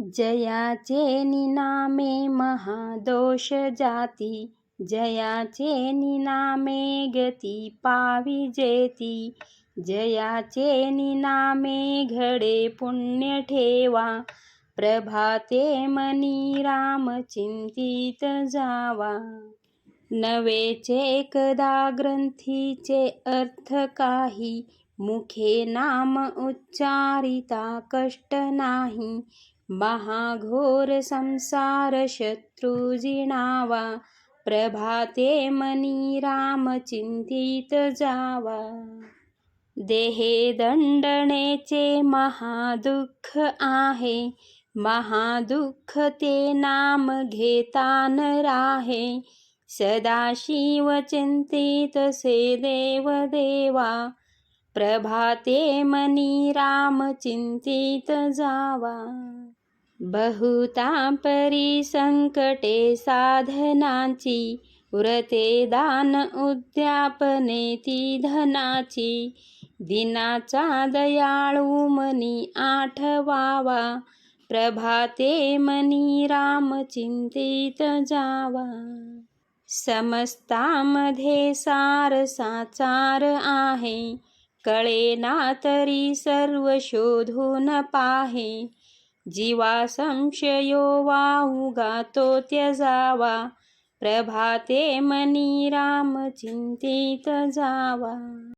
जयाचे निनामे महादोष जाती। जयाचे निनामे गती पावी जेती। जयाचे निनामे घडे पुण्य ठेवा। प्रभाते मनी राम चिंतित जावा। नवेचे एकदा ग्रंथीचे अर्थ काही। मुखे नाम उच्चारिता कष्ट नाही। महाघोर संसार शत्रुजिणावा प्रभाते मनी राम चिंतित जावा. देहे दंडनेचे महादुःख आहे महादुःख ते नाम घेता न राहे. सदाशिव चिंतित से देव देवा प्रभाते मनी राम चिंतित जावा. बहुता परी संकटे साधनाची व्रते दान उद्यापने ती धनाची. दिनाचा दयाळू मनी आठवावा प्रभाते मनी राम चिंतित जावा. समस्तामध्ये सार साचार आहे कळेना तरी सर्व शोधून पाहे. जीवा संशयो वाहुगा तो त्यजावा. प्रभाते मनी राम चिंतित जावा.